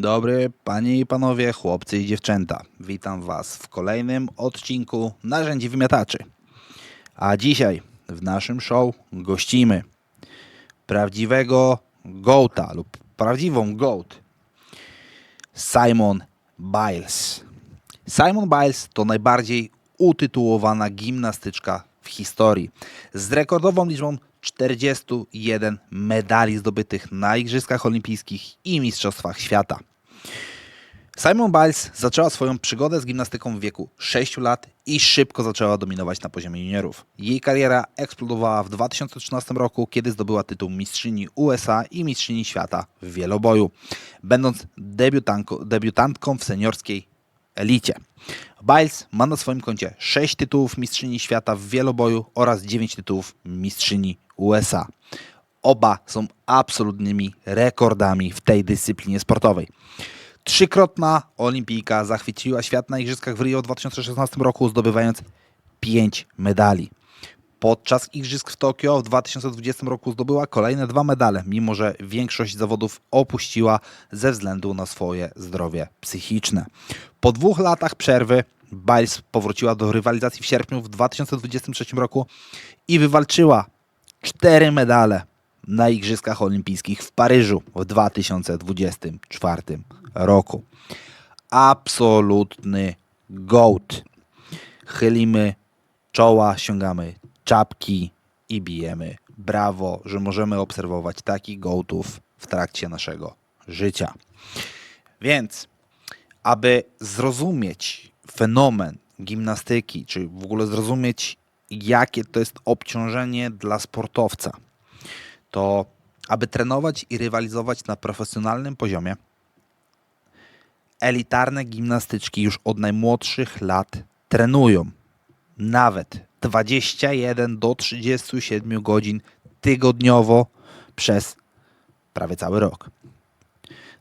Dzień dobry, panie i panowie, chłopcy i dziewczęta. Witam was w kolejnym odcinku Narzędzi Wymiataczy. A dzisiaj w naszym show gościmy prawdziwego gołta lub prawdziwą gołt Simon Biles. Simon Biles to najbardziej utytułowana gimnastyczka w historii z rekordową liczbą 41 medali zdobytych na Igrzyskach Olimpijskich i Mistrzostwach Świata. Simon Biles zaczęła swoją przygodę z gimnastyką w wieku 6 lat i szybko zaczęła dominować na poziomie juniorów. Jej kariera eksplodowała w 2013 roku, kiedy zdobyła tytuł mistrzyni USA i mistrzyni świata w wieloboju, będąc debiutantką w seniorskiej elicie. Biles ma na swoim koncie 6 tytułów mistrzyni świata w wieloboju oraz 9 tytułów mistrzyni USA. Oba są absolutnymi rekordami w tej dyscyplinie sportowej. Trzykrotna olimpijka zachwyciła świat na Igrzyskach w Rio w 2016 roku, zdobywając 5 medali. Podczas Igrzysk w Tokio w 2020 roku zdobyła kolejne dwa medale, mimo że większość zawodów opuściła ze względu na swoje zdrowie psychiczne. Po dwóch latach przerwy Biles powróciła do rywalizacji w sierpniu w 2023 roku i wywalczyła cztery medale na Igrzyskach Olimpijskich w Paryżu w 2024 roku. Absolutny gołd. Chylimy czoła, sięgamy czapki i bijemy brawo, że możemy obserwować takich gołtów w trakcie naszego życia. Więc, aby zrozumieć fenomen gimnastyki, czy w ogóle zrozumieć, jakie to jest obciążenie dla sportowca, to aby trenować i rywalizować na profesjonalnym poziomie, elitarne gimnastyczki już od najmłodszych lat trenują nawet 21 do 37 godzin tygodniowo przez prawie cały rok.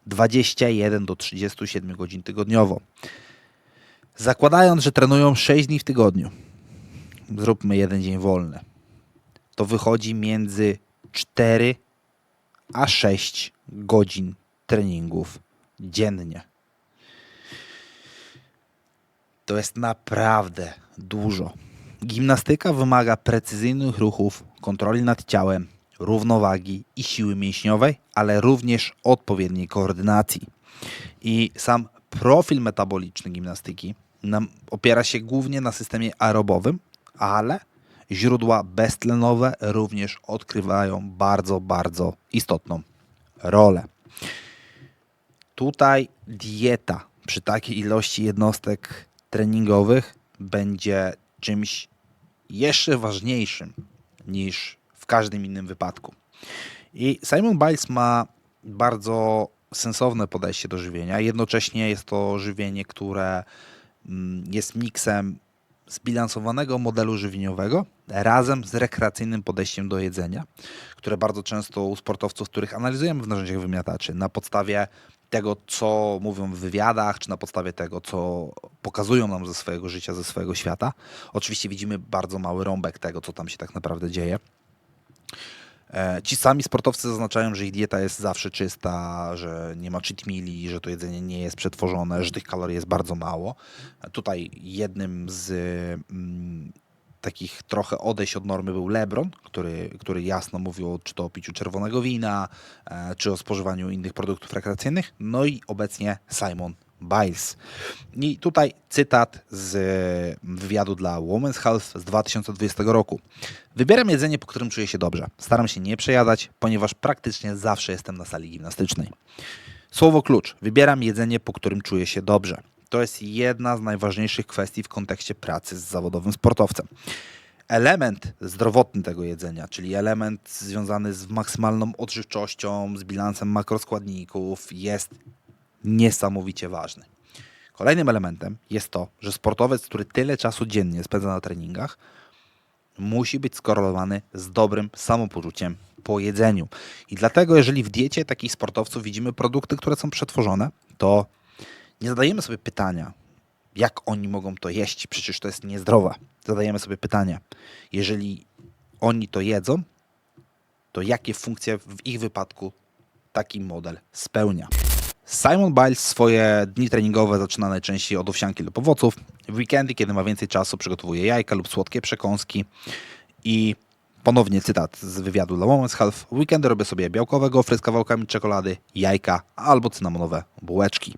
21 do 37 godzin tygodniowo. Zakładając, że trenują 6 dni w tygodniu, zróbmy jeden dzień wolny, to wychodzi między 4 a 6 godzin treningów dziennie. To jest naprawdę dużo. Gimnastyka wymaga precyzyjnych ruchów, kontroli nad ciałem, równowagi i siły mięśniowej, ale również odpowiedniej koordynacji. I sam profil metaboliczny gimnastyki opiera się głównie na systemie aerobowym, ale źródła beztlenowe również odgrywają bardzo, bardzo istotną rolę. Tutaj dieta przy takiej ilości jednostek treningowych będzie czymś jeszcze ważniejszym niż w każdym innym wypadku. I Simon Biles ma bardzo sensowne podejście do żywienia. Jednocześnie jest to żywienie, które mm, jest miksem zbilansowanego modelu żywieniowego razem z rekreacyjnym podejściem do jedzenia, które bardzo często u sportowców, których analizujemy w narzędziach wymiataczy, na podstawie tego, co mówią w wywiadach, czy na podstawie tego, co pokazują nam ze swojego życia, ze swojego świata. Oczywiście widzimy bardzo mały rąbek tego, co tam się tak naprawdę dzieje. E, Ci sami sportowcy zaznaczają, że ich dieta jest zawsze czysta, że nie ma cheat meali, że to jedzenie nie jest przetworzone, że tych kalorii jest bardzo mało. Tutaj jednym z mm, takich trochę odejść od normy był LeBron, który, który jasno mówił czy to o piciu czerwonego wina, e, czy o spożywaniu innych produktów rekreacyjnych. No i obecnie Simon Biles. I tutaj cytat z wywiadu dla Women's Health z 2020 roku. Wybieram jedzenie, po którym czuję się dobrze. Staram się nie przejadać, ponieważ praktycznie zawsze jestem na sali gimnastycznej. Słowo klucz. Wybieram jedzenie, po którym czuję się dobrze. To jest jedna z najważniejszych kwestii w kontekście pracy z zawodowym sportowcem. Element zdrowotny tego jedzenia, czyli element związany z maksymalną odżywczością, z bilansem makroskładników, jest niesamowicie ważny. Kolejnym elementem jest to, że sportowiec, który tyle czasu dziennie spędza na treningach, musi być skorelowany z dobrym samopoczuciem po jedzeniu. I dlatego, jeżeli w diecie takich sportowców widzimy produkty, które są przetworzone, to nie zadajemy sobie pytania, jak oni mogą to jeść, przecież to jest niezdrowe. Zadajemy sobie pytanie, jeżeli oni to jedzą, to jakie funkcje w ich wypadku taki model spełnia. Simon Biles swoje dni treningowe zaczyna najczęściej od owsianki lub owoców. W weekendy, kiedy ma więcej czasu, przygotowuje jajka lub słodkie przekąski. I ponownie cytat z wywiadu dla Women's Health. W weekendy robię sobie białkowe gofry z kawałkami czekolady, jajka albo cynamonowe bułeczki.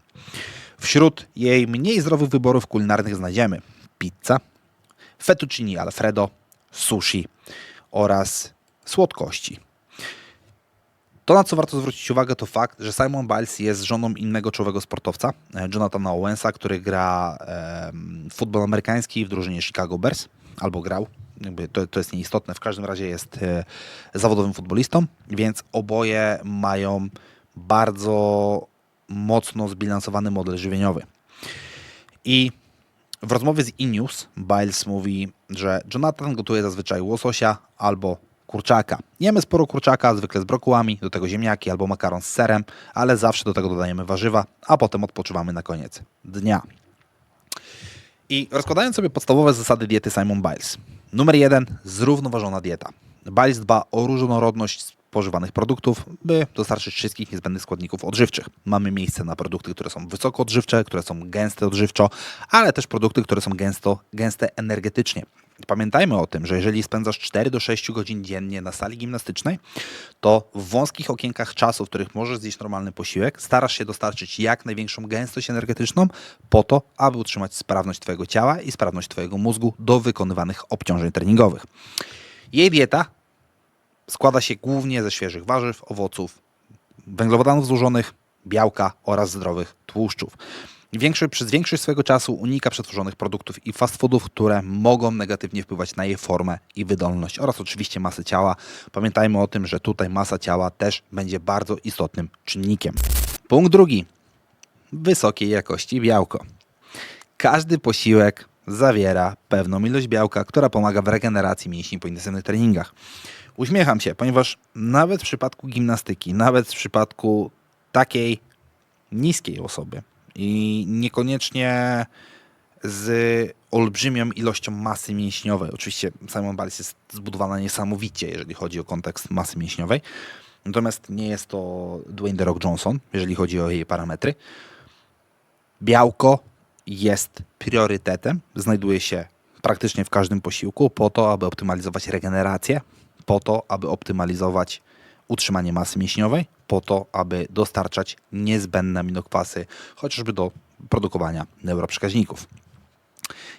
Wśród jej mniej zdrowych wyborów kulinarnych znajdziemy pizza, fettuccine alfredo, sushi oraz słodkości. To, na co warto zwrócić uwagę, to fakt, że Simon Biles jest żoną innego czołowego sportowca, e, Jonathana Owensa, który gra w futbol amerykański w drużynie Chicago Bears, albo grał. Jakby to, to jest nieistotne, w każdym razie jest e, zawodowym futbolistą, więc oboje mają bardzo mocno zbilansowany model żywieniowy. I w rozmowie z E-News Biles mówi, że Jonathan gotuje zazwyczaj łososia albo kurczaka. Jemy sporo kurczaka, zwykle z brokułami, do tego ziemniaki albo makaron z serem, ale zawsze do tego dodajemy warzywa, a potem odpoczywamy na koniec dnia. I rozkładając sobie podstawowe zasady diety Simon Biles. Numer jeden, zrównoważona dieta. Biles dba o różnorodność spożywanych produktów, by dostarczyć wszystkich niezbędnych składników odżywczych. Mamy miejsce na produkty, które są wysoko odżywcze, które są gęste odżywczo, ale też produkty, które są gęsto, gęste energetycznie. Pamiętajmy o tym, że jeżeli spędzasz 4 do 6 godzin dziennie na sali gimnastycznej, to w wąskich okienkach czasu, w których możesz zjeść normalny posiłek, starasz się dostarczyć jak największą gęstość energetyczną po to, aby utrzymać sprawność Twojego ciała i sprawność Twojego mózgu do wykonywanych obciążeń treningowych. Jej dieta składa się głównie ze świeżych warzyw, owoców, węglowodanów złożonych, białka oraz zdrowych tłuszczów. Większość, przez większość swojego czasu unika przetworzonych produktów i fast foodów, które mogą negatywnie wpływać na jej formę i wydolność oraz oczywiście masę ciała. Pamiętajmy o tym, że tutaj masa ciała też będzie bardzo istotnym czynnikiem. Punkt drugi. Wysokiej jakości białko. Każdy posiłek zawiera pewną ilość białka, która pomaga w regeneracji mięśni po intensywnych treningach. Uśmiecham się, ponieważ nawet w przypadku gimnastyki, nawet w przypadku takiej niskiej osoby i niekoniecznie z olbrzymią ilością masy mięśniowej. Oczywiście Simon Biles jest zbudowana niesamowicie, jeżeli chodzi o kontekst masy mięśniowej. Natomiast nie jest to Dwayne The Rock Johnson, jeżeli chodzi o jej parametry. Białko jest priorytetem, znajduje się praktycznie w każdym posiłku po to, aby optymalizować regenerację, po to, aby optymalizować utrzymanie masy mięśniowej, po to, aby dostarczać niezbędne aminokwasy, chociażby do produkowania neuroprzekaźników.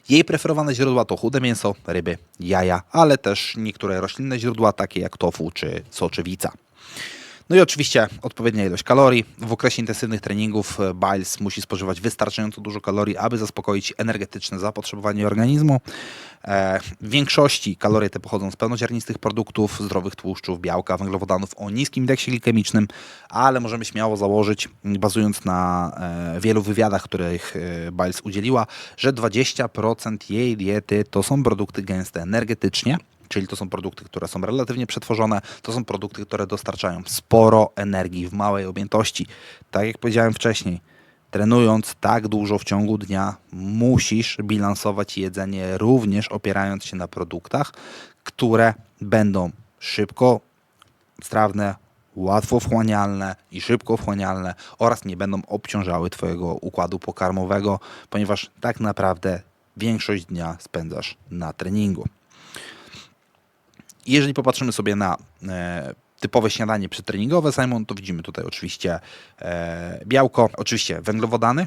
Jej preferowane źródła to chude mięso, ryby, jaja, ale też niektóre roślinne źródła, takie jak tofu czy soczewica. No i oczywiście odpowiednia ilość kalorii. W okresie intensywnych treningów e, Biles musi spożywać wystarczająco dużo kalorii, aby zaspokoić energetyczne zapotrzebowanie organizmu. E, W większości kalorie te pochodzą z pełnoziarnistych produktów, zdrowych tłuszczów, białka, węglowodanów o niskim indeksie glikemicznym, ale możemy śmiało założyć, bazując na e, wielu wywiadach, których Biles udzieliła, że 20% jej diety to są produkty gęste energetycznie, czyli to są produkty, które są relatywnie przetworzone, to są produkty, które dostarczają sporo energii w małej objętości. Tak jak powiedziałem wcześniej, trenując tak dużo w ciągu dnia, musisz bilansować jedzenie również opierając się na produktach, które będą szybko strawne, łatwo wchłanialne i szybko wchłanialne oraz nie będą obciążały Twojego układu pokarmowego, ponieważ tak naprawdę większość dnia spędzasz na treningu. Jeżeli popatrzymy sobie na e, typowe śniadanie przedtreningowe Simon, to widzimy tutaj oczywiście e, białko, oczywiście węglowodany.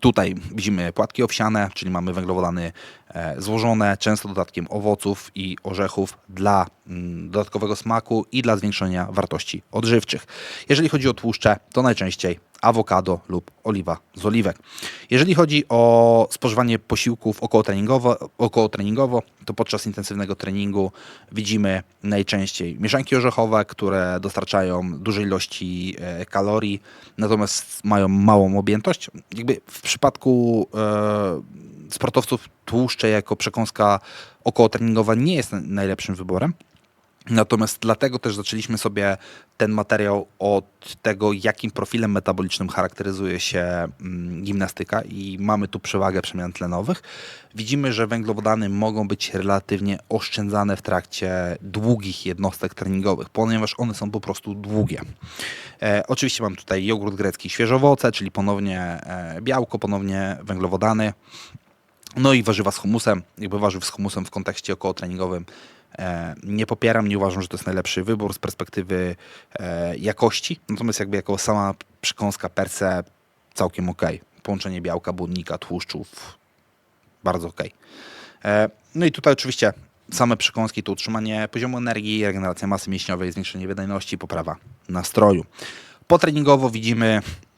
Tutaj widzimy płatki owsiane, czyli mamy węglowodany e, złożone, często dodatkiem owoców i orzechów dla mm, dodatkowego smaku i dla zwiększenia wartości odżywczych. Jeżeli chodzi o tłuszcze, to najczęściej awokado lub oliwa z oliwek. Jeżeli chodzi o spożywanie posiłków okołotreningowo, okołotreningowo, to podczas intensywnego treningu widzimy najczęściej mieszanki orzechowe, które dostarczają duże ilości e, kalorii, natomiast mają małą objętość. Jakby w przypadku e, sportowców tłuszcze jako przekąska okołotreningowa nie jest najlepszym wyborem. Natomiast dlatego też zaczęliśmy sobie ten materiał od tego, jakim profilem metabolicznym charakteryzuje się mm, gimnastyka i mamy tu przewagę przemian tlenowych. Widzimy, że węglowodany mogą być relatywnie oszczędzane w trakcie długich jednostek treningowych, ponieważ one są po prostu długie. E, oczywiście mam tutaj jogurt grecki świeżowoce, czyli ponownie e, białko, ponownie węglowodany. No i warzywa z humusem, jakby warzyw z humusem w kontekście okołotreningowym e, nie popieram, nie uważam, że to jest najlepszy wybór z perspektywy e, jakości, natomiast jakby jako sama przekąska per se całkiem ok. Połączenie białka, błonnika, tłuszczów, bardzo ok. E, no i tutaj oczywiście same przekąski to utrzymanie poziomu energii, regeneracja masy mięśniowej, zwiększenie wydajności, poprawa nastroju. Potreningowo widzimy E,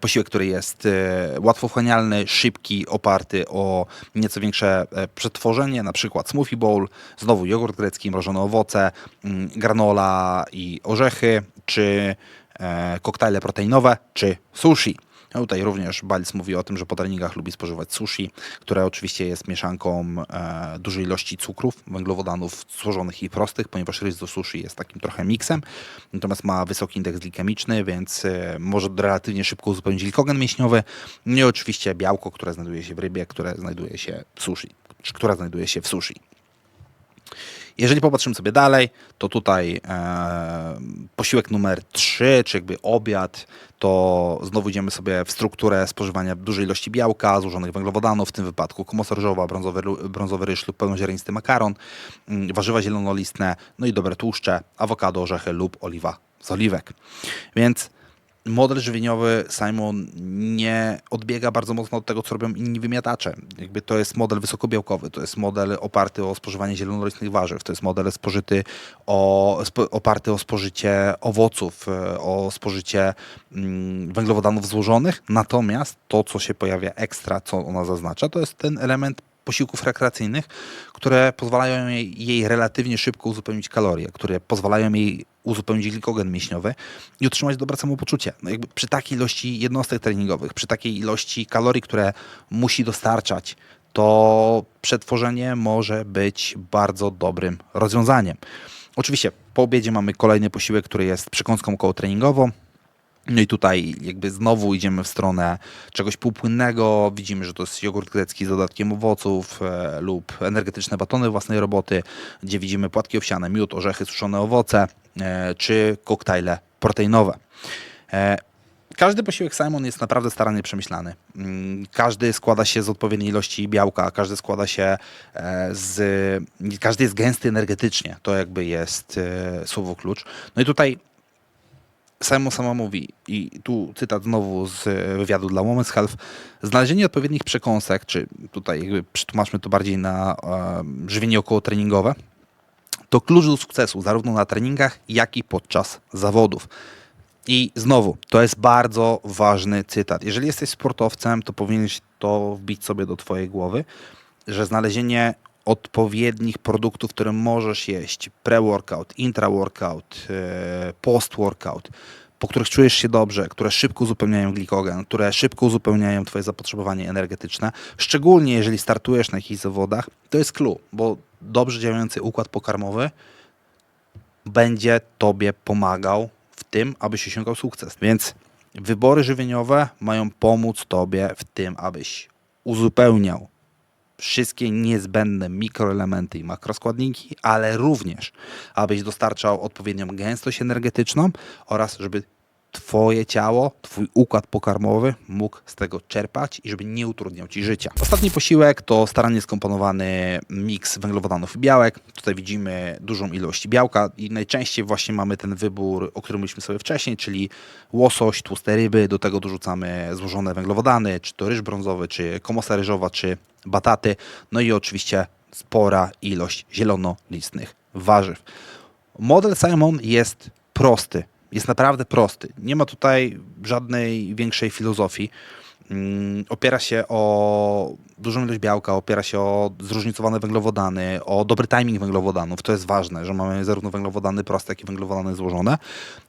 posiłek, który jest e, łatwowchłanialny, szybki, oparty o nieco większe e, przetworzenie, na przykład smoothie bowl, znowu jogurt grecki, mrożone owoce, mm, granola i orzechy, czy koktajle proteinowe, czy sushi. No tutaj również Balic mówi o tym, że po treningach lubi spożywać sushi, które oczywiście jest mieszanką e, dużej ilości cukrów, węglowodanów złożonych i prostych, ponieważ rys do sushi jest takim trochę miksem, natomiast ma wysoki indeks glikemiczny, więc e, może relatywnie szybko uzupełnić glikogen mięśniowy. No i oczywiście białko, które znajduje się w rybie, które znajduje się w sushi, która znajduje się w sushi. Jeżeli popatrzymy sobie dalej, to tutaj e, posiłek numer 3, czy jakby obiad, to znowu idziemy sobie w strukturę spożywania dużej ilości białka, złożonych węglowodanów, w tym wypadku komosa ryżowa, brązowy, brązowy ryż lub pełnoziarnisty makaron, mm, warzywa zielonolistne, no i dobre tłuszcze, awokado, orzechy lub oliwa z oliwek. Więc model żywieniowy Simon nie odbiega bardzo mocno od tego, co robią inni wymiatacze. Jakby to jest model wysokobiałkowy, to jest model oparty o spożywanie zielonolistnych warzyw, to jest model spożyty o, spo, oparty o spożycie owoców, e, o spożycie mm, węglowodanów złożonych. Natomiast to, co się pojawia ekstra, co ona zaznacza, to jest ten element posiłków rekreacyjnych, które pozwalają jej, jej relatywnie szybko uzupełnić kalorie, które pozwalają jej uzupełnić glikogen mięśniowy i utrzymać dobre samopoczucie. No jakby przy takiej ilości jednostek treningowych, przy takiej ilości kalorii, które musi dostarczać, to przetworzenie może być bardzo dobrym rozwiązaniem. Oczywiście po obiedzie mamy kolejny posiłek, który jest przekąską kołotreningową, no i tutaj jakby znowu idziemy w stronę czegoś półpłynnego. Widzimy, że to jest jogurt grecki z dodatkiem owoców e, lub energetyczne batony własnej roboty, gdzie widzimy płatki owsiane, miód, orzechy, suszone owoce e, czy koktajle proteinowe. E, każdy posiłek Simon jest naprawdę starannie przemyślany. Mm, każdy składa się z odpowiedniej ilości białka, każdy składa się e, z. Każdy jest gęsty energetycznie. To jakby jest e, słowo klucz. No i tutaj Simon sama mówi, i tu cytat znowu z wywiadu dla Women's Health, znalezienie odpowiednich przekąsek, czy tutaj jakby przetłumaczmy to bardziej na um, żywienie okołotreningowe, to klucz do sukcesu, zarówno na treningach, jak i podczas zawodów. I znowu, to jest bardzo ważny cytat. Jeżeli jesteś sportowcem, to powinieneś to wbić sobie do twojej głowy, że znalezienie odpowiednich produktów, które możesz jeść pre-workout, intra-workout, e, post-workout, po których czujesz się dobrze, które szybko uzupełniają glikogen, które szybko uzupełniają Twoje zapotrzebowanie energetyczne, szczególnie jeżeli startujesz na jakichś zawodach, to jest clue, bo dobrze działający układ pokarmowy będzie Tobie pomagał w tym, abyś osiągał sukces. Więc wybory żywieniowe mają pomóc Tobie w tym, abyś uzupełniał wszystkie niezbędne mikroelementy i makroskładniki, ale również, abyś dostarczał odpowiednią gęstość energetyczną oraz żeby Twoje ciało, Twój układ pokarmowy mógł z tego czerpać i żeby nie utrudniał Ci życia. Ostatni posiłek to starannie skomponowany miks węglowodanów i białek. Tutaj widzimy dużą ilość białka i najczęściej właśnie mamy ten wybór, o którym mówiliśmy sobie wcześniej, czyli łosoś, tłuste ryby, do tego dorzucamy złożone węglowodany, czy to ryż brązowy, czy komosa ryżowa, czy bataty, no i oczywiście spora ilość zielonolistnych warzyw. Model Simon jest prosty jest naprawdę prosty. Nie ma tutaj żadnej większej filozofii. Mm, opiera się o dużą ilość białka, opiera się o zróżnicowane węglowodany, o dobry timing węglowodanów. To jest ważne, że mamy zarówno węglowodany proste, jak i węglowodany złożone.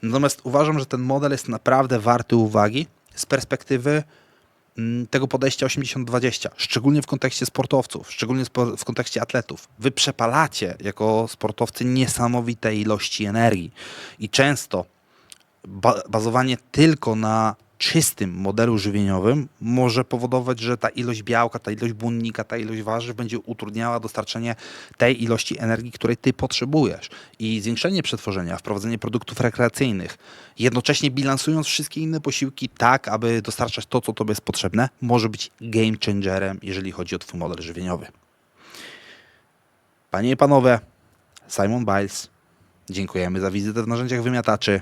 Natomiast uważam, że ten model jest naprawdę warty uwagi z perspektywy mm, tego podejścia 80-20, szczególnie w kontekście sportowców, szczególnie w kontekście atletów. Wy przepalacie jako sportowcy niesamowite ilości energii i często ba- bazowanie tylko na czystym modelu żywieniowym może powodować, że ta ilość białka, ta ilość błonnika, ta ilość warzyw będzie utrudniała dostarczenie tej ilości energii, której ty potrzebujesz. I zwiększenie przetworzenia, wprowadzenie produktów rekreacyjnych, jednocześnie bilansując wszystkie inne posiłki tak, aby dostarczać to, co tobie jest potrzebne, może być game changerem, jeżeli chodzi o twój model żywieniowy. Panie i panowie, Simon Biles, dziękujemy za wizytę w narzędziach wymiataczy.